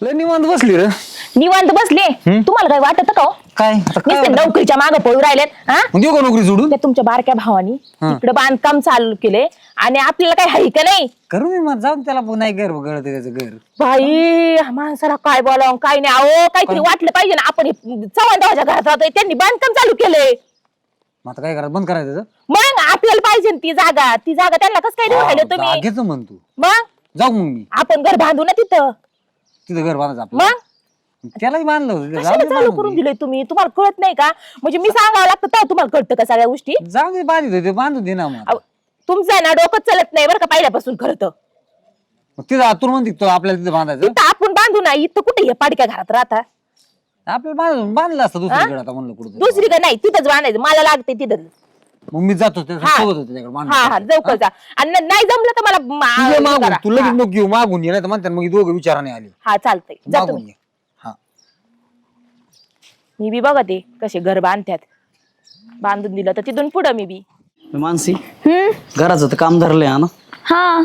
लय निवांत बसली रे. निवांत बसले? तुम्हाला काय वाटत का हो? काय? आता काय नुसते वाटतं? नोकरीच्या मागे पळू राहिलेत हा? मग देऊ का नोकरी सोडून? त्या तुमच्या बारक्या भावानी हा. इकडे बांधकाम चालू केले आणि आपल्याला काही हाय का नाही? करू मी मग जाऊन त्याला नाही घर गळत त्याचं घर. बाई हा माणसाला काय बोलावं काय नाही. अहो काहीतरी वाटलं पाहिजे ना आपण हे चव्हाण भावाच्या घरात राहतोय त्यांनी बांधकाम चालू केलंय. मग आता काय करायचं? बंद करायचं त्याचं? मग आपल्याला पाहिजे ना ती जागा. ती जागा त्यांना कसं काय देऊ राहिले तुम्ही? जागेचं म्हण तू. मग? जाऊ मग मी. आपण घर बांधू ना तिथं. तिथं घर बांधायचं आपलं. मग? त्यालाही बांधलं होतं. जाऊ कशाला दे चालू बांधून करून दे. दिलंय तुम्ही? तुम्हाला कळत नाही का? म्हणजे मी सांगावं लागतं तेव्हा तुम्हाला कळतं का सगळ्या गोष्टी? जाऊ दे बांधित होते बांधू दे ना मग. अहो, तुमचं आहे ना डोकं चलत नाही बरं का पहिल्यापासून खरं तर. मग तिथं आतून म्हणते तो आपल्याला तिथं बांधायचं. इथं आपण बांधू ना इथं कुठे हे पाडक्या घरात राहता? आपल्याला बांधून बांधलं असतं दुसरीकडे आता म्हणलं कुठं दुसरी का नाही तिथंच बांधायचं मला लागते तिथं मग मी जातो हा. होतो त्याच्याकडे. हा हा जा. आणि नाही जमलं तर मला मागून करा. तू लगेच हा. नको घेऊ मागून ये नाही तर म्हणतात मग ही दोघं विचाराने आले. हा चालतंय. जातो मागून मी. ये. हा. मी बी बघते कसे घर बांधतात. बांधून दिलं तर तिथून पुढं मी बी. मानसी हम्म? घराचं तर काम धरलंय हा ना? हा.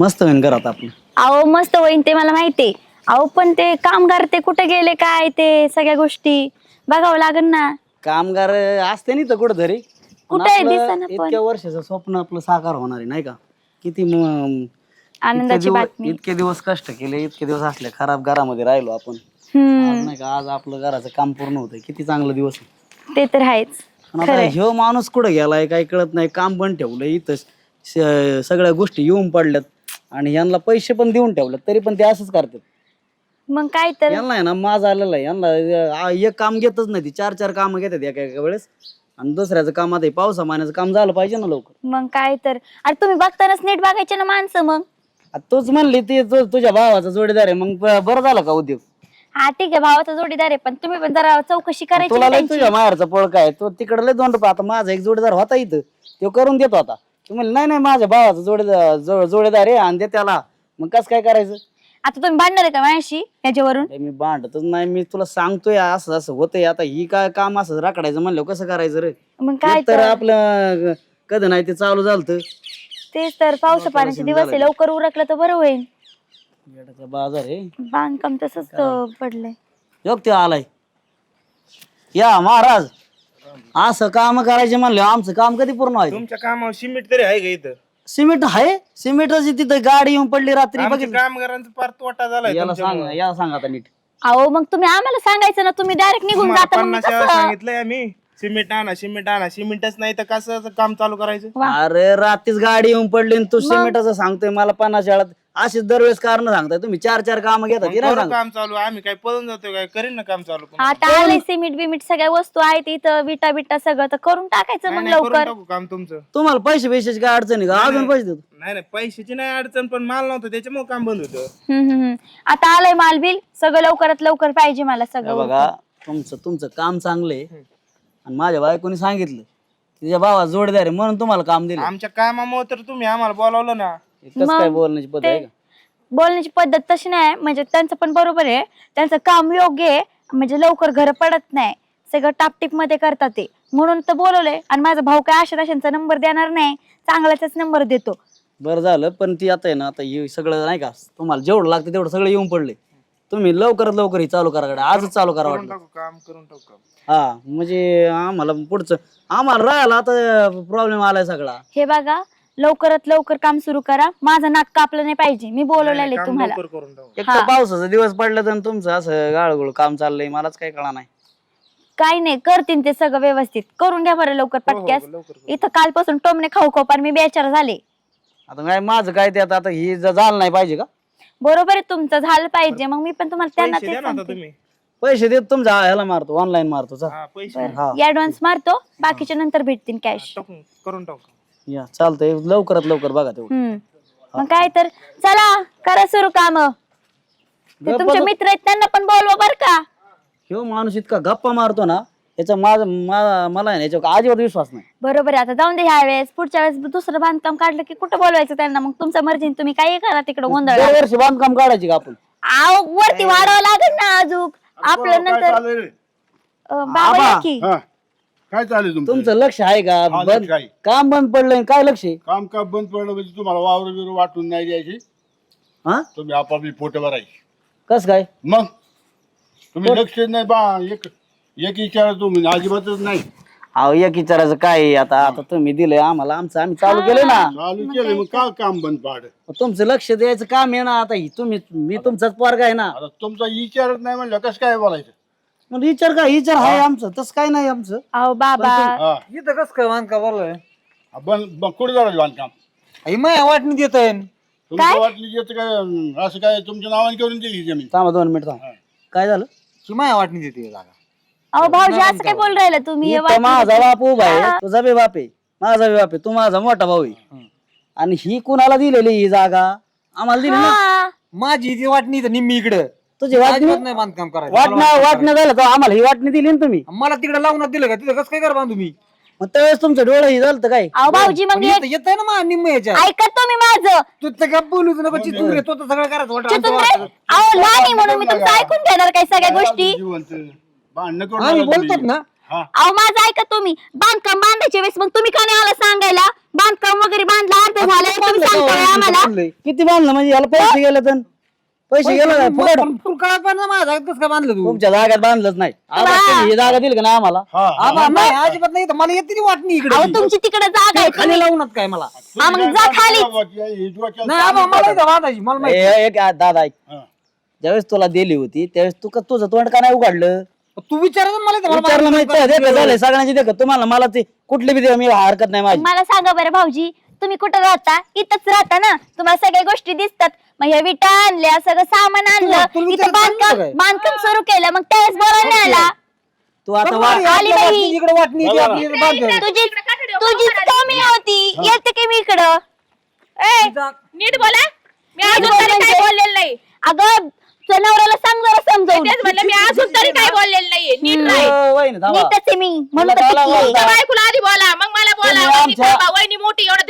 मस्त होईन घरात आपलं. अहो मस्त होईन ते मला माहितीये. अहो पण ते कामगार ते कुठे गेले काय ते सगळ्या गोष्टी बघावं लागेल ना. कामगार असते नाही तर कुठं तरी. कुठे आहे? आपलं दिसेना पण. इतक्या वर्षाचं स्वप्न आपलं साकार होणार आहे नाही का? किती म- इतके आनंदाची दिवस बातमी. इतके दिवस कष्ट केले इतके दिवस असले खराब घरामध्ये राहिलो आपण. हम्म. आज नाही का आज आपलं घराचं काम पूर्ण होतंय. किती चांगलं दिवस आहे. ते तर आहेच. पण आता ह्यो माणूस कुठं गेलाय काही कळत नाही. काम पण ठेवलं इथं. स- सगळ्या गोष्टी येऊन पडल्यात. आणि यांना पैसे पण देऊन ठेवल्यात तरी पण ते असंच करतात. मग काय तर? यांना आहे ना माझं आलेलं आहे. यांना आ- एक काम घेतच नाही ती. चार चार कामं घेतात एका एका वेळेस. आणि दुसऱ्याचं काम आता हे पावसा महिन्याचं काम झालं पाहिजे ना लवकर. मग काय तर. अरे तुम्ही बघतानाच नीट बघायचे ना माणसं मग. आता तूच म्हणली ते तू- तुझ्या भावाचा जोडीदार आहे मग ब- बरं झालं का उद्योग? हा ठीक आहे भावाचा जोडीदार आहे पण तुम्ही पण जरा चौकशी करायची तुला ना लय त्यांची. तुझ्या माहेरचा पळका आहे तो तिकडे लय दोन रुपये आता माझा एक जोडीदार होता इथं तो करून देतो आता. तू म्हणली नाही नाही माझ्या भावाचा जोडीदार जो- जोडीदार आहे आणि दे त्याला. मग कसं काय करायचं? आता तुम्ही भांडणार आहे का माझ्याशी याच्यावरून मी भांडतच नाही मी तुला सांगतोय असं असं होतंय. आता ही काय काम असं राखडायचं म्हणलं कसं करायचं रे? मग काय तर तर? आपलं कधी नाही ते चालू झालं तेच तर पावसा पाण्याचे दिवस आहे लवकर उरकलं तर बरं होईल. येड्याचा बाजार आहे. बांधकाम तसंच पडलंय. योग ते आलाय. या महाराज. असं काम करायचे म्हणले आमचं काम कधी पूर्ण व्हायचं? तुमच्या कामावर सिमेंट तरी आहे का इथं? सिमेंट आहे. सिमेंटची तिथं गाडी येऊन पडली रात्री. आमच्या बघितलं. कामगारांचा पार तोटा झालाय याला सांग तुमच्यामुळं. याला सांग आता नीट. अहो मग तुम्ही आम्हाला सांगायचं ना तुम्ही डायरेक्ट निघून तुम्हाला जाता मग पन्नास वेळा कसं? सांगितलंय आम्ही. सिमेंट आणा सिमेंट आणा. सिमेंटच नाही तर कसं काम चालू करायचं? अरे रात्रीच गाडी येऊन पडली आणि तू सिमेंटाचं सांगतोय मला पन्नास वेळात. अशीच दरवेळेस कारण सांगताय तुम्ही चार चार काम घेता नाही करू काम चालू आम्ही काय पळून जातोय काय करीन ना काम चालू पुन्हा. आता आलंय सिमेंट बिमिट सगळ्या वस्तू आहेत इथं विटा बिटा सगळं तर करून टाकायचं नाही, मग नाही, करून लवकर. टाकू काम तुमचं. तुम्हाला पैसे पैशाची काय अडचण का? अजून पैसे देतो. नाही नाही पैशाची नाही अडचण पण माल नव्हतं त्याच्यामुळे काम बंद होतं. हम्म, हम्म, हम्म. आता आलंय माल बिल सगळं लवकरात लवकर पाहिजे मला हे सगळं बघा तुमचं तुमचं काम चांगलं आहे. आणि माझ्या बायकोनी सांगितलं तिच्या भावा जोडीदार आहे म्हणून तुम्हाला काम दिलं. आमच्या कामामुळे तर तुम्ही आम्हाला बोलावलं ना. कसं काय बोलण्याची पद्धत आहे का? बोलण्याची पद्धत तशी नाही म्हणजे त्यांचं पण बरोबर आहे. त्यांचं काम योग्य आहे म्हणजे लवकर घर पडत नाही. सगळं टापटीपमध्ये करतात ते. म्हणून तर बोलवलंय आणि माझा भाऊ काय आशा ताशांचा नंबर देणार नाही चांगलाच नंबर देतो. बरं झालं पण ती आता आहे ना आता हे सगळं नाही का तुम्हाला जेवढं लागतं तेवढं सगळं येऊन पडले. तुम्ही लवकरात लवकर हे चालू करा गड्या. आजच चालू करा करून वाटलं. टाकू काम करून टाकू काम. हा म्हणजे आम्हाला पुढचं आम्हाला राहायला आता प्रॉब्लेम आलाय सगळा. हे बघा लवकरात लवकर काम सुरू करा. माझं नाक कापलं नाही पाहिजे. मी बोलवलेले काम तुम्हाला. लवकर करून टाकू एक तर पावसाचा दिवस पडला तर तुमचं असं गाळगुळ काम चाललंय मलाच काही कळा नाही. काही नाही करतील ते सगळं व्यवस्थित. करून घ्या बरं लवकर पटक्यास. लवकर इथं कालपासून टोमणे खाऊ खाऊ पार मी बेचार झाले. आता काय माझं काय ते आता आता ही ज- झालं नाही पाहिजे का? बरोबर आहे तुमचं झालं पाहिजे. मग मी पण तुम्हाला त्यांना पैसे तेच द्या ना आता सांगते. तुम्ही. पैसे देत तुमच्या ह्याला मारतो ऑनलाईन मारतो चा हा पैसे हा. ऍडव्हान्स मारतो बाकीच्या नंतर भेटतील कॅश टाकून करून टाकू. या चालतंय. लवकरात लवकर बघा तेवढं. हम्म. मग काय तर चला करा सुरू काम. ते तुमचे मित्र आहेत त्यांना पण बोलवा बर का. ह्यो माणूस इतका गप्पा मारतो ना याचा माझा मा- मला आहे ना याच्यावर अजिबात विश्वास नाही. बरोबर आहे आता जाऊन दे ह्या वेळेस. पुढच्या वेळेस दुसरं बांधकाम काढलं की कुठं बोलवायचं त्यांना? मग तुमच्या मर्जीने तुम्ही काही करा तिकडे गोंधळ दरवर्षी बांधकाम काढायची का आपण? आव वरती वाढावं लागेल ना अजून. आपलं नंतर अं, बाबा या की. हा. काय चालेल तुमचं? तुमचं लक्ष आहे का? हा, बंद आहे. काम बंद पडलंय काय लक्ष आहे? काम का बंद पडलं म्हणजे तुम्हाला वावर बिवर वाटून नाही द्यायची? हा? तुम्ही आपापली पोट भरायची. कस काय? मग? तुम्ही लक्ष नाही बा एक एक विचार तुम्ही अजिबातच नाही. अहो एक विचारायचं काय आहे? आता आता तुम्ही दिलंय आम्हाला आमचं आम्ही चालू केलं ना. चालू केलं मग का काम बंद पाड तुमचं लक्ष द्यायचं काम आहे ना आता ही तुम्ही मी तुमचाच पोरगा आहे ना. आता तुमचा विचारच नाही म्हणलं कसं काय बोलायचं? मग विचार काय विचार आहे आमचं. तसं काय नाही आमचं. अहो बाबा. हा. इथं कसं काय बांधका बोललोय बंद बंद कुठे झालं बांधकाम? आई माया वाटणी देतोय. तुमच्या वाटली येतं काय अं, असं काय तुमच्या नावाने करून दिली जमीन? थांबा दोन मिनिट थांबा. काय झालं? की माया वाटणी देते जागा. अहो भाऊजी असं काय बोल राहिलं तुम्ही? हे इथं माझा बाप उभा आहे. तुझा बी बाप आहे. माझा बी बाप आहे. तू माझा मोठा भाऊ आहे. आणि ही कुणाला दिलेली ही जागा? आम्हाला दिली ना हा. माझी ती वाटणी इथं निम्मी इकडं. तुझी वाटणी नाही बांधकाम करायचं. वाटण्या वाटण्या झालं तर आम्हाला ही वाटणी दिली ना तुम्ही. मला तिकडे लावून दिलं का? तिथं कसं काय कर बांधू मी? मग त्यावेळेस तुमचं डोळं ही झालं काय? अहो भाऊजी मग एक येत आहे ना मा निम्म याच्या ऐका तुम्ही माझं. तू तर काय बोलूच नको चितून रे तो तर सगळं करायचं वाटतं. चितून रे अहो लहान आहे म्हणून मी तुमचं ऐकून घेणार काय सगळ्या गोष्टी? जिवंत. भांडणं करून आम्ही आला तुम्ही. बोलतात ना. हा. अहो माझं ऐका तुम्ही. बांधकाम बांधायच्या वेळेस मग तुम्ही का नाही आला सांगायला? बांधकाम वगैरे बांधला अर्ध झालं तुम्ही आम्हाला? किती बांधलं? म्हणजे याला पैसे गेले तर? पैसे गेले फुकट. पण कसं काय बांधलं तू? तुमच्या जागेत बांधलंच नाही. आता तुम्ही ही जागा दिली का ना आम्हाला? हा. आबा, नाही. अजिबात नाही. मला येते ती वाटणी इकडे. अहो तुमची तिकडे जागा आहे. खाली लावूनच काय मला? हा, मग जा खाली. नाही आबा मला इथं बांधायची मला माहिती ए, एक आ- दादा ऐक. ज्यावेळेस तुला दिली होती त्यावेळेस तू का- तुझं तोंड का नाही उघडलं? तू विचारायचं ना मला इथं मला विचारलं बांधायची माहिती झालंय सगळ्यांची देखत. तुम्हाला मला ते कुठली बी मी हरकत नाही माझी. मला सांगा बरं भाऊजी तुम्ही कुठं राहता? इथंच राहता ना? तुम्हाला सगळ्या गोष्टी दिसतात. मग ह्या विटा आणल्या सगळं सामान आणलं इथं नाही बांधकाम काय? बांधकाम सुरू केलं मग त्यावेळेस बोलायला नाही आला. तू आता वा- आली आपल्या बाई. वाटणी इकडे वाटणी ती आपली इथं बांधायची. तुझी तुझीच कमी होती. येते की मी इकडं? ए, नीट बोला. मी अजून तरी काय बोललेलं नाही. अगं तुझ्या नवऱ्याला सांग जरा समजावून. तेच म्हणलं मी अजून तरी काय बोललेलं नाहीये नीट. नीटच आहे मी. म्हणून तर बोला, टिकली. बोला. बायकोला आधी बोला मग मला बोला तुम्ही वहिनी आमच्या- थांबा, वहिनी मोठी एवढं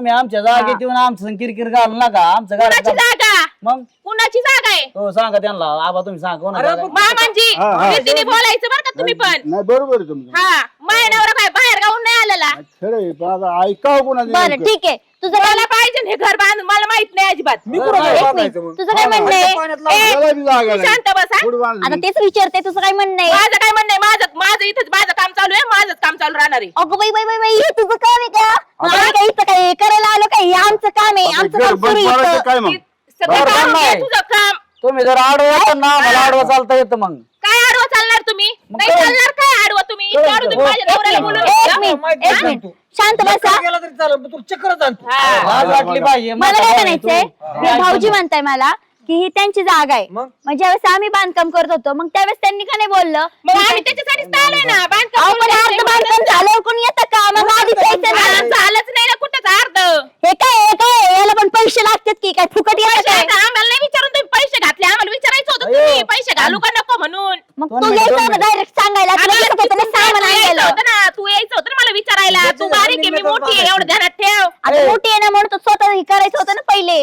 तुम्ही आमच्या जागेत येऊन आमचं संग किरकिर घालू नका. आमचं कुणाची घरात जागा? मग? कुणाची जागा आहे? हो सांगा त्यांना. आबा तुम्ही सांगा कोणाची जागा आहे? मामांजी हा, हा. रीतीने बोलायचं बरं का तुम्ही पण. नाही बरोबर आहे तुमचं. हा. माया नवरा काय बाहेर गाऊन नाही आलेला. खरं आहे पण आता ऐकावं कोणाचं बरं नेमकं. ठीक आहे. तुझं काय मला पाहिजे हे घर बांध मला माहीत नाही अजिबात. मी कुठं काय एक मिनिट बांधायचं मग? तुझं काय म्हणणं आहे? बी जागा नाही. शांत बसा. बांधली? आता तेच विचारते तुझं काय म्हणणं आहे? माझं काय म्हणणं आहे? माझं माझं इथंच माझं काम चालू आहे माझंच काम चालू राहणार आहे. अगं बाई बाई बाई बाई हे तुझं काम आहे का? मग आम्ही काय इथं काय करायला आलो काय? हे आमचं काम आहे आता आमचं घर काम बंद सुरू पाडायचं इथं. काय मग? सगळं बरं, काम नाही. आहे तुझं काम. तुम्ही जर आडवं ना मला आडवं चालता येतं मग. काय आडवं चालणार? तुम्ही नाही. चालणार काय आडवं तुम्ही इतकं कळलं. आडवं तुम्ही माझ्या नवऱ्याला बोलून एक घेतलं? मिनिट माहिती एक आहे मिनिट तू. शांत बसा चक्कर गेला तरी चालेल पण तू चक्करच आणतो हा. लाज वाटली पाहिजे मला काय तू. म्हणायचंय हे भाऊजी म्हणताय मला की ही त्यांची जागा आहे मग? मग ज्यावेळेस आम्ही बांधकाम करत होतो मग त्यावेळेस त्यांनी का नाही बोललं मग आम्ही त्याच्यासाठीच तर आलोय ना बांधकाम अहो, पण करून अर्ध द्यायचंय बांधकाम झालं कोणी येतं का मग आधीच यायचं ना. झालंच नाही ना कुठंच अर्ध हे काय हे काय याला पण पैसे लागतात की काय फुकट येतं पैसे काय आता आम्हाला नाही विचारून तुम्ही पैसे घातले आम्हाला विचारायचं होतं अयो. तुम्ही पैसे घालू का नको म्हणून मग दोन तू मिनिटं, यायचं दोन होतं मिनिटं. डायरेक्ट सांगायला तुला आम्हाला कसं होतं ना सामान तू यायचं आणलेलं होतं ना तू यायचं होतं ना मला विचारायला तू त्याच्या बारीक आहे मी जमिनीतच मोठी आहे एवढं ध्यानात ठेव आता मोठी आहे ना म्हणून तर स्वतः हे करायचं होतं ना पहिले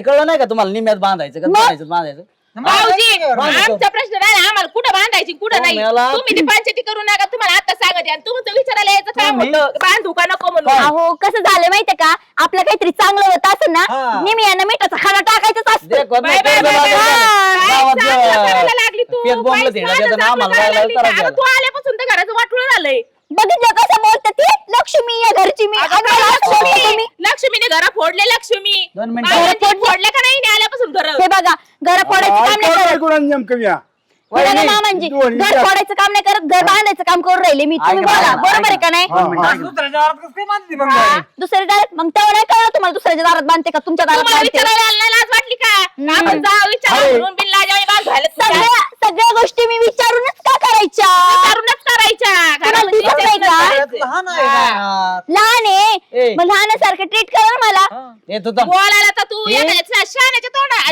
बांधताना कळलं नाही का तुम्हाला निम्यात बांधायचं का बांधायचं बांधायचं? भाऊजी. आमचा प्रश्न राहिला आम्हाला कुठं बांधायची कुठं हो, नाही? मला- तुम्ही ती पंचायती करू नका तुम्हाला आता सांगते. आणि तुमचं विचारायला यायचं काम तुम्ही- होतं? बांधू का नको म्हणून? अहो कसं झालं माहितीये का? आपलं काहीतरी चांगलं होत असं ना हा. नेहमी यांना मिठाचा खाना टाकायचंच असतं. देखत बाय नाही, बाय तेवढं बाय बाय. लागलं. काय गावात चांगलं जे- करायला लागली तू. पेट बोंबलं चांगलं करायला लागली. आता आल्यापासून तर घराचं वाटलं झालंय. बघितलं कसं बोलतात ते? लक्ष्मी या घरची मी. अगं आणि मला असं बोलता लक्ष्मी. लक्ष्मीने घरा फोडले लक्ष्मी. दोन मिनिटं. माझ्या घरं फोडले? का नाही? आल्यापासून घर. हे बघा घर फोडायचं काम नाही करत. नेमकं हे घर. फोडायचं काम नाही करत घर बांधायचं काम करून राहिले मी. तुम्ही ऐका, बोला ऐका, बरोबर आहे. का नाही? हा, हा. आज दुसऱ्याच्या दारात कसं काय बांधली मग हा, दुसऱ्या दारात मग तेव्हा नाही कळलं तुम्हाला दुसऱ्याच्या दारात बांधते का? तुमच्या दारात तुम्हाला बांधते. विचारायला आलं नाही, लाज वाटली का? आपण जा विचारा अरे. म्हणून बिन लाजावानी बांध झालं सगळ्या सगळ्या गोष्टी मी विचारूनच का करायच्या? करायच्या. घरामध्ये दिसत नाही तेच का? करायचं. लहान आहे ना. लहान आहे. ए. मग लहानासारखं ट्रीट करा ना मला. येत होता बोलायला तर तू हे? शहाण्याच्या तोंडा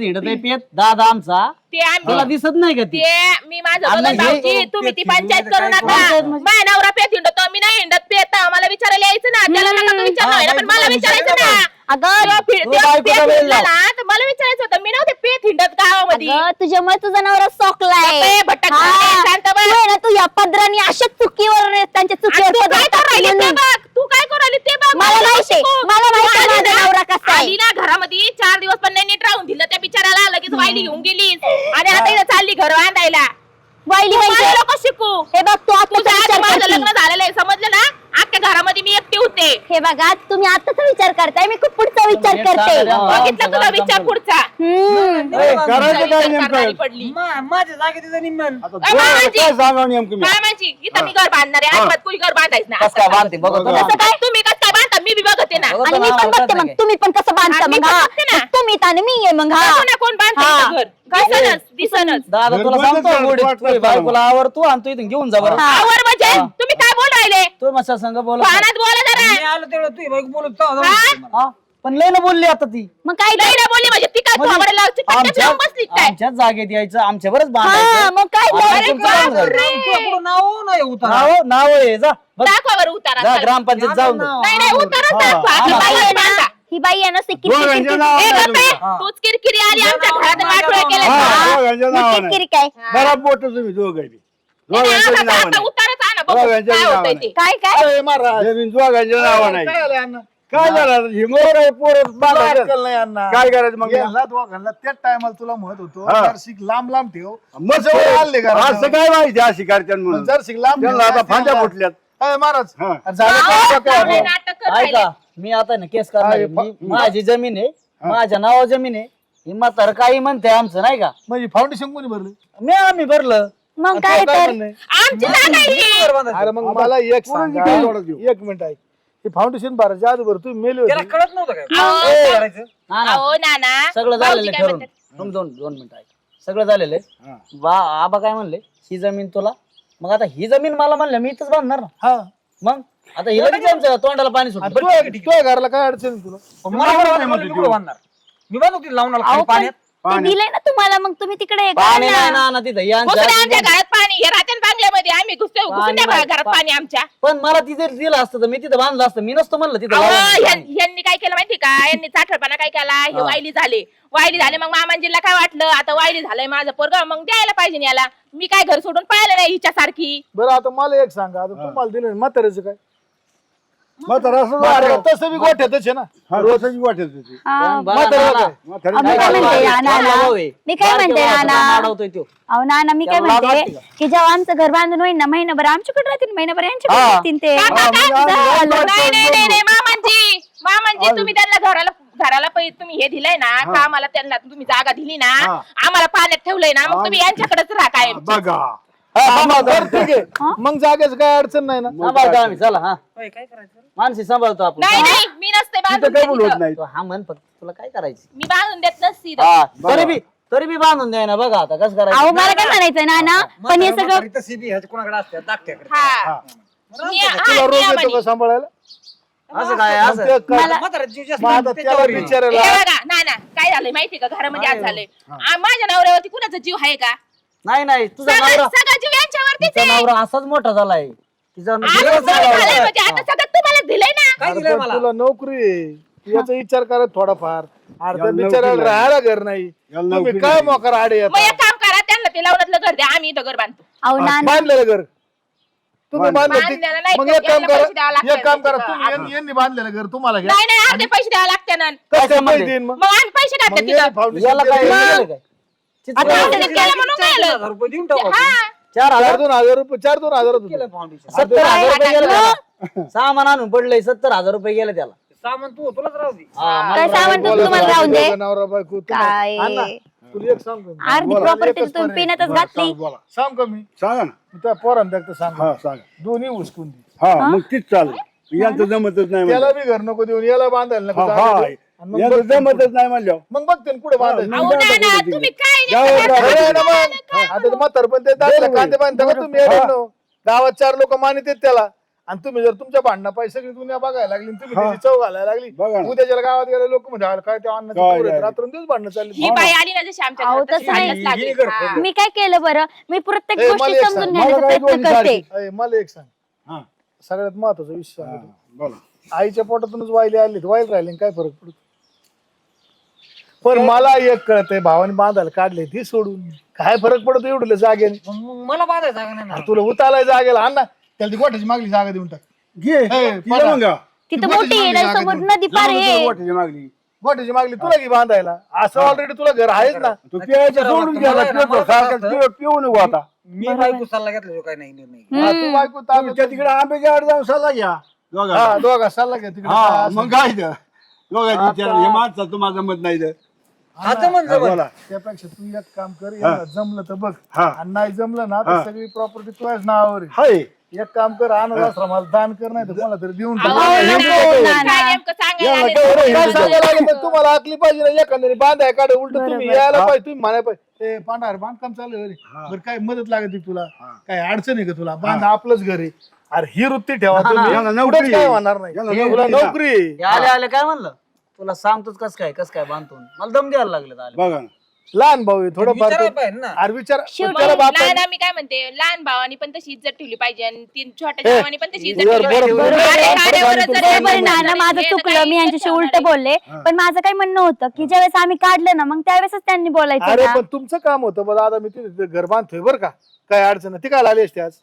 ही हिडत आहे पेत. दादा आमचा. ते आम्ही तुला दिसत नाही का ती ते मी माझं आणि बघत हे- भाऊजी तुम्ही ती पंचायत करू काय नका? माझ्या नवरा पेत हिंडतो मी नाही हिंडत पेत मला विचारायला यायचं ना त्याला नका तू विचारणार पण मला विचारायचं ना अगं फिर- तू ते बायकोचा पेत वेळ हिंडला लाव. ना तर मला विचारायचं होतं मी नव्हते पेत हिंडत गावामध्ये अगं, तुझ्यामुळे तुझा नवरा सोकलाय बापरे, भटक हा. शांत बस. तू आहे ना तू या पदराने अशा चुकीवर त्यांच्या आणि चुकीवर तू काय पदर करू राहिली ते. बघ तू काय करू राहिली ते बघ मला माहिती आहे. शिकू. मला तू माहिती आहे आली माझा ना- नवरा कसा आहे. आली ना घरामध्ये चार दिवस पण नाही नीट राहून दिलं त्या बिचाराला लगेच वाईली घेऊन गेलीस. आणि आता इथं चालली घर बांधायला. वाईली नको शिकू. हे बघ तू आता तुझं माझं. लग्न झालेलं आहे समजलं ना? अख्ख्या घरामध्ये मी एकटी होते. हे बघा तुम्ही आताचा विचार करताय मी खूप पुढचा विचार करते. हा. बघितलं तुझा विचार पुढचा? हम्म. ए, करायचं तुझा काय विचार नेमकं? करणारी पडली. मा- माझ्या जागेत तिथं निम्मन आता. काय सांगा नेमकं मी? काय माझी इथं मी घर बांधणार आहे अजिबात कुणी घर बांधायचं ना कस काय बांधते? तुम्ही कसं काय बांधता मी बी बघते ना. बघतो आणि ना, मी पण बघते मग. तुम्ही पण कसं बांधता मी मग पण हा. बघते ना. तुम्ही आणि मी आहे मग हा. बघू ना कोण बांधतं हा. इथं घर. दिसनच दिसनच. दादा तुला सांगतो कर, गोडीत, पाठ तुझी बायकोला आणि तू इथून घेऊन जा बरं. हा. आवर म्हणजे? तुम्ही काय बोल राहिले तू मसा संग बोल पानात बोला जरा. मी आलो तेवढं तू बोलत हा? पण लय ना बोलली आता ती. मग काय लई ना बोलली? म्हणजे ती काय म्हणजे थोबाडाला चिकटच आमच्या लावून बसली काय? आमच्याच जागेत यायचं आमच्या बरंच हा बांधायचं मग काय अरे झालं? तुमचं काम झालं. बापरे. तुला पुढं नाव नाही उतारा. नाव नाव आहे जा. बघ, दाखवा बरं उतारा जा चला. ग्रामपंचायत जाऊन दे. नाही नाही उतारा हा, दाखवा. ही. बाई आहे ना. ही बाई आहे ना ती किरकिर- दोघांच्या किरकिर- नावावर ए. तूच किरकिरी आली आमच्या घरात केलं ना. हा, दोघांच्या मग नावावर किरकिर काय? बरा बोट तुम्ही दोघं आता- आता. उताराच आणा बघू दोघांच्या काय होतंय काय महाराज. जमीन दोघांच्या नावावर नाही. काय आलं अण्णा काय झालं ही मोर आहे पोरं तुला बांधायचं. अक्कल नाही अण्णा काय करायचं मग यांना दोघांना त्याच टायमाला तुला म्हणत होतो हा. जर्शिक लांब लांब ठेव मग जवळ आणले का असं काय माहिती अशी करतात म्हणून जर्शिक लांब त्यांना आता फांद्या फुटल्यात अय, महाराज हा. झालं का? काय? नाटक. ऐका मी आता ना केस करणार आहे. हा, मी- माझी जमीन आहे माझ्या नावा जमीन आहे ही म्हातार काही म्हणते आमचं नाही का म्हणजे फाउंडेशन कोणी भरलं मी आम्ही भरलं मग काय तर? आमची जागा आहे ही. अरे मग मला एक सांगा? एक मिनिट ऐक हे फाउंडेशन भरायच्या आजूबर तुम्ही मेले त्याला होते कळत नव्हतं काय? अहो, काय करायचं ना ना. अहो नाना. सगळं भाऊजी झालेलं काय आहे म्हणतात? दोन दोन दोन मिनिटं ऐक. सगळं झालेलं आहे. बा आबा काय म्हणले? ही जमीन तुला? मग आता ही जमीन मला म्हणलं मी इथंच बांधणार ना? हा. मग? आता ही लगेच आमच्या तोंडाला पाणी सुटलं. तुझ्या तुझ्या घराला काय अडचण आहे तुला? पण मला वाटलं, बांधणार? मी बांधू तिला लावून आला खाली अहो, पण पाण्यात. ते दिलंय ना तुम्हाला मग तुम्ही तिकडे हे करा पाणी ना. नाही ना ना तिथं. घुसून आमच्या घरात पाणी. हे राहते ना बांगल्यामध्ये. आम्ही घुसतो घुसून पाणी. घरात पाणी आमच्या. पण मला तिथे दिलं असतं तर मी तिथं बांधलं असतं. मी नसतो म्हणलं तिथं अहो, ह्यांनी काय केलं माहिती का? यांनी चाठरपणा काय केला? हे हा. वायली झाले. वायली झाले मग मामांजीला काय वाटलं? आता वायली झालंय माझं पोरग मग द्यायला पाहिजे ना याला. मी काय घर सोडून पाहिलं नाही हिच्या सारखी बरं आता मला एक सांगा. आता तुम्हाला दिलं म्हाताऱ्याचं काय? म्हातारा असं. तसं बी गोठ्यातच आहे ना हा, रोजच हा, म्हातारं काय? काय काय म्हणते? नाना? मी काय म्हणते, नाना? अहो नाना मी काय का? जेव्हा आमचं घर बांधून होईल ना महिनाभर आमच्याकडे राहतील महिनाभर यांच्याकडे हा. राहतील ते का- का- का- मग आम्ही झालं. जाऊन नाही नाही जाऊन नाही नाही, मामांजी मामांजी तुम्ही त्यांना घराला घराला पैसे तुम्ही हे दिलंय ना का आम्हाला त्यांना तुम्ही जागा दिली ना हा. आम्हाला पाण्यात ठेवलंय ना मग तुम्ही यांच्याकडेच राहा काय बघा हा, मग जागेच काय अडचण नाही ना. सांभाळतो आम्ही चला हा. होय, काय करायचं? मानसी सांभाळतो आपण. नाही नाही मी नसते तिथं बांधून काय देत बोलवत इथं. नाही. तो हा म्हण फक्त तुला काय करायचं? मी बांधून देत नसती इथं. हा तरी बी तरी बी बांधून द्याय ना बघा आता कसं अहो करायचं मला काय म्हणायचं नाना पण हे सगळं म्हातारी तशी बी ह्याच्या कोणाकडे असते? धाकट्याकडे. हा. मी- हा, तुला रोज नियमाने. येतो का सांभाळायला? असं काय मग असं? ते काय- म्हातारा जीव जास्त मग आता त्याच्यावर त्याला आहे. विचारायला हे बघा ना ना काय झालंय माहितीये का? घरामध्ये आज झालंय. आ, माझ्या नवऱ्यावरती कुणाचा जीव आहे का? नाही नाही तुझा नवरा सगळा जीव यांच्यावरतीच तिचा आहे. नवरा असाच मोठा झालाय. तिचा आज नवरा सगळं झालंय झालाय. म्हणजे आता सगळं तुम्हाला दिलंय ना? काय अरे दिलंय पण मला? तुला नोकरी आहे. याचा विचार करा थोडाफार. अर्ध्या याला बिचारायला नोकरी राहायला घर नाही. याला तुम्ही नोकरी काय नाही. मोकार आडे मग येता एक काम करा त्यांना ते लावण्यातलं घर द्या. आम्ही इथं घर बांधतो. अहो हा, नाना बांधलेलं घर. तुम्ही बांधलं. नाही, मग एक काम करा पैसे द्यावं लागतात एक काम करा. त्याचं. तुम्ही यांनी- यांनी बांधलेलं घर तुम्हाला घ्या. नाही नाही अर्धे पैसे द्यावे लागते ना. कसं काय पैसे आहे? देईन मग? मग आम्ही पैसे मग टाकतात यांनी तिथं. foundation याला काय केलं. केलं काय? चित्र आता केलं म्हणून चार? हजार रुपये देऊन टाकू आपण. हा चार चार हजार दोन हजार रुपये चार दोन हजार होते. केलं फाउंडेशन सत्तर हजार रुपये गेले? त्याला. सामान आणून पडलंय सत्तर हजार रुपये गेले त्याला सामान तू तुलाच राहू दे हा, मला काय बरं. सामान बोला, तुम्हाला बोला, राहून दे दोघं नवरा बायको तुम्हाला- काय अण्णा, तुला एक सांगतो मी. अर्धी बोला, प्रॉपर्टी एकच तुम्ही. पिण्यातच घातली सांग, बोला. सांग का मी सांगा ना मी त्या पोरांना सांग हा सांगा दोन्ही उचकून दे हा मग तीच चालेल यांचं जमतच नाही त्याला म्हणलं. बी घर नको देऊन याला बांधायला नको हा हा मग यांचं बघते जमतच नाही म्हणलं मग बघते ना कुठे अहो तुम्ही काय जाऊ आता ते म्हातार पण ते दाखलं बरोबर. कांदे बांधता का तुम्ही? गावात चार लोक मानित आहेत त्याला आणि तुम्ही जर तुमच्या भांडणा पैसे सगळी दुनिया बघायला लागली आणि तुम्ही हा. त्याची चव घालायला लागली बघा ना. उद्याच्या गावात गेले लोक म्हणजे "अरे काय पोरं आहेत, नाही. रात्रंदिवस भांडणं चालली ही बाई आली ना जशी आमच्या अहो, घरात, तशी तसं नाही. भांडणच लागली. ही घर. फोडलं. मी काय केलं बरं मी प्रत्येक ए, मला गोष्टी एक समजून सांग, घेण्याचा मला काय प्रयत्न करते सारखी. अय, मला एक सांग हो. सगळ्यात महत्त्वाचा विषय सांगतो बोला आईच्या पोटातूनच वायले आले वाईल राहिले काय फरक पडतो पण मला एक कळतंय भावाने बांधायला काढले ती सोडून. काय फरक पडतो एवढं जागेने? मग मला बांधायचं जागा नाही ना. अरे तुला उतारायला जागेला आण ना. त्याला ती गोठ्याची मागली जागा देऊन टाक. घे. ए, तिला पळा. मग तिथं ती मोठी गोठ्याची आहे मागली समोर जागा नदी पार जाऊ दे आहे वाटेची मागली. गोठ्याची मागली तुला की बांधायला? असं ऑलरेडी तुला घर आहेच ना. तू प्यायचं सोडून सारखं पिऊ पिऊ नको आता. मी बायको सल्ला घेतला काय नाही निर्णय. हा, तू बायको ताब्यात तुमच्या तिकडे आंब्याच्या आड जाऊन सल्ला घ्या. दोघांना. हा दोघा सल्ला घ्या तिकडे. हा काय मग काय तर दोघांची विचार हे माणसा तुम्हाला जमत नाही तर आता म्हणलं बरं. बोला असेल. त्यापेक्षा तू एक काम कर यांना जमलं तर बघ हा. आणि नाही जमलं ना तर हा. सगळी प्रॉपर्टी तुझ्याच नावावर आहे. हाय एक काम कर अनाथ आश्रमाला दान कर नाही तर कोणाला तरी देऊन टाक. अहो, नको, ना, ना. काय नेमकं सांगायला याला आले? काय बरं काय हे सांगायला लागलं मग तुम्हाला आखली पाहिजे ना एखाद्याने बांधाय काढ उलट तुम्ही यायला पाहिजे तुम्ही म्हणाय पाहिजे ते पांढर बांधकाम चालू आहे रे. बरं काय मदत लागते तुला काय अडचण आहे का तुला बांध आपलंच घर आहे अरे ही वृत्ती ठेवा तुम्ही याला पुढेच नोकरी काय आहे. होणार नाही याला तुला नोकरी आहे. आले आले काय म्हणलं तुला सांगतोच कस काय कस काय बांधतो मला दम द्यायला लागले बघा ना. लहान भाऊ आहे थोडं फार विचारायला ते- पाहिजे ना. अरे विचार शेवटी त्याला बाप लहान आम्ही काय म्हणते लहान भावानी पण तशी इज्जत ठेवली पाहिजे आणि तीन छोट्या भावानी पण तशी इज्जत ठेवली पाहिजे. जर माझं हे तर चुकलं काही मी यांच्याशी इज्जत उलट बोलले पण माझं काय म्हणणं होतं की ज्यावेळेस आम्ही काढलं ना मग त्यावेळेसच त्यांनी बोलायचं अरे ना पण तुमचं काम होतं बघा आता मी तिथे घर बांधतोय बरं का? काय अडचण नाही. ती काय आली असते आज?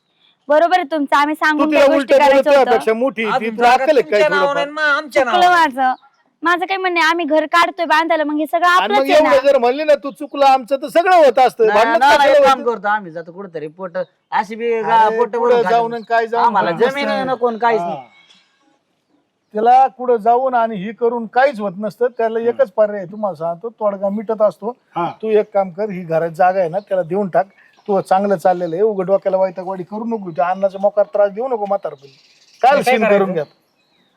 बरोबर आहे तुमचं आम्ही तू सांगून तिला त्या उलट गोष्टी करायचं होतं. पेक्षा मोठी ती अजून तुला जागा अक्कल आहे काय तुमच्या नावावर थोडंफार? आहे ना आमच्या चुकलं नावावर. माझं. माझं काय म्हणणं आहे, आम्ही घर काढतोय बांधायला मग हे सगळं आणि आपलंच ना. जर म्हणले ना तू चुकलं आमचं तर सगळं होत असतं. नाही, कशाला काम होतं? करतो आम्ही जातो कुठेतरी पोट अशी बी अरे, पोट पुढं जाऊन आणि काय जाऊन आम्हाला जमीन नसतं. नको आणि काहीच नाही. त्याला कुठं जाऊन आणि ही करून काहीच होत नसतं. त्याला एकच पर्याय आहे. तुम्हाला सांगतो तोडगा मिटत असतो. हा. तू एक काम कर ही घरात जागा आहे ना त्याला देऊन टाक. तू चांगलं चाललेलं आहे उघड डोक्याला वाईटवाडी करू नको त्या अन्नाच्या मोकार त्रास देऊ नको म्हातारपणी. काय सीन करून घ्या.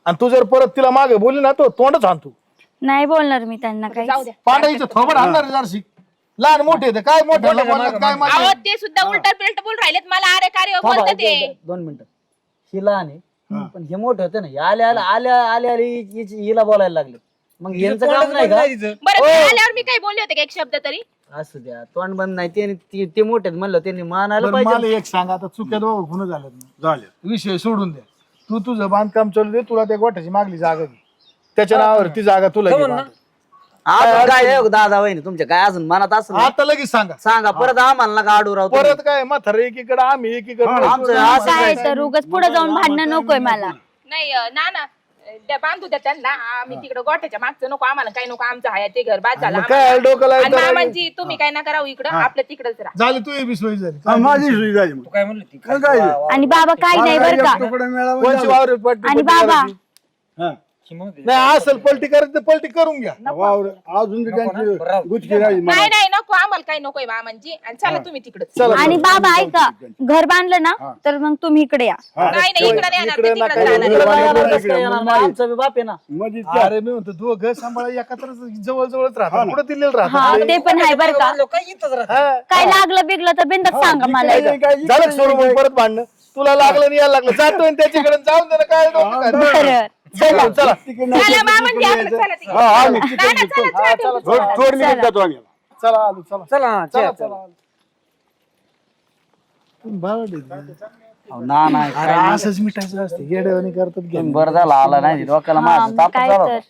आणि तू जर परत तिला मागे बोलली ना तो तोंडच आणतो नाही बोलणार मी त्यांना काही जाऊ द्या. पांढराईचं थोबड आणणार जरशी. लहान मोठे ते काय मोठे काय अहो ते सुद्धा उलट पिलट बोल राहिलेत. मला अरे कार्य थांबा, ते. दोन मिनिटं. ही लहान आहे पण हे मोठे होते ना हे आले आले आले आले आले हि- हि- हिला बोलायला लागले. मग यांचं काम नाही का? बरं मी आल्यावर मी काही बोलले होते का एक शब्द तरी? असू द्या तोंड बंद नाही. ते ते- ते मोठे आहेत म्हणलं त्यांनी मानायला बरं, पाहिजे मला एक सांग आता चुक्या दोघं खुन झाल्यात ना. झाले विषय सोडून दे तू तुझं बांधकाम चालू दे तुला त्या गोठ्याची मागली जागा घे. त्याच्या नावावर ती जागा तुला घे बांधून. अजून काय आहे? दादा वहिनी तुमच्या काय अजून मनात असं आता लगेच सांगा. सांगा परत आम्हाला नका आडू राहू. परत काय म्हातारे एकीकडे आम्ही एकीकडे आमचं असं काय तर उगाच पुढे जाऊन भांडणं नकोय मला. नाही अं, ना ना. अं, त्या बांधू द्या त्यांना. आम्ही तिकडे गोठ्याच्या मागचं नको आम्हाला काही नको आमचं आहे ते घर बाद झालं मग काय आम्हाला. डोकं आणि लावतं मामांची तुम्ही काय नका राहू इकडं आपल्या तिकडच राहा. झाली तू बी सोयी झाली. हा, माझी सोयी झाली मग. तू काय म्हणली ती काय वा- वा- आणि बाबा काही नाही बरं का? कोणची म्हणजे आणि बाबा? हा. नाही असेल पलटी करायची तर पलटी करून घ्या. वावर अजून नको त्यांची ना, बरं. गुचकी राहिली मला. नाही नाही नको आम्हाला काही नकोय मामांची आणि चला तुम्ही तिकडे. चला आणि बाबा ऐका घर बांधलं ना तर मग तुम्ही इकडे या. नाही नाही इकडे नाही येणार ते इकडे तिकडेच नका राहणार येऊ. तुला येणार इकडे कसं काय येणार? इकडे आमचा बी बाप आहे ना. मध्ये त्या- अरे मी म्हणतो दोघं सांभाळा एकत्र जवळ जवळच हा राहतात ना. कुठं दिलेलं हा राहतात ते पण आहे बरं का. काय इथंच राहतं. हा. काय लागलं बिगलं तर बिंदात सांगा मला. काय- झालं सोडून मग परत भांडणं? तुला लागलं नाही यायला लागलं. जातोय आणि त्याच्याकडे जाऊन दे ना काय डोकं काय. बरं. चला चला चला चला तिकडे. हा. चला, चला, ठेवू. थोड- थोड मिनिट जातो आम्ही चला आलो चला चला ना, चला चला, चला चला. आलो. तुम्ही भावंडे आहेत. अहो, ना नाही अरे असंच मिठायचं असते येडेवानी करतात घे. बरं झालं आला नाही डोक्याला हा, माझं मग तापच काय झाला तर. होता.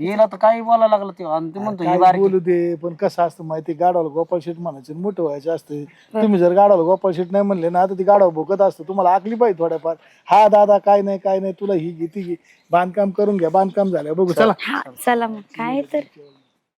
हिला तर काही बोलायला लागलं ते आणि ते म्हणतो ही काय बारकी बोलू दे पण कसं असतं माहिती गाडाला गोपाळ शेट म्हणायचं आणि मोठं व्हायचं असतं. तुम्ही जर गाडाला गोपाळ शेट नाही म्हणले ना तर ती गाडावर भोकत असतं. तुम्हाला आकली पाहिजे थोड्याफार. हा दादा काय नाही काय नाही तुला ही घे ती घे. बांधकाम करून घ्या बांधकाम झालं बघू चला. हा चला मग. काय तर.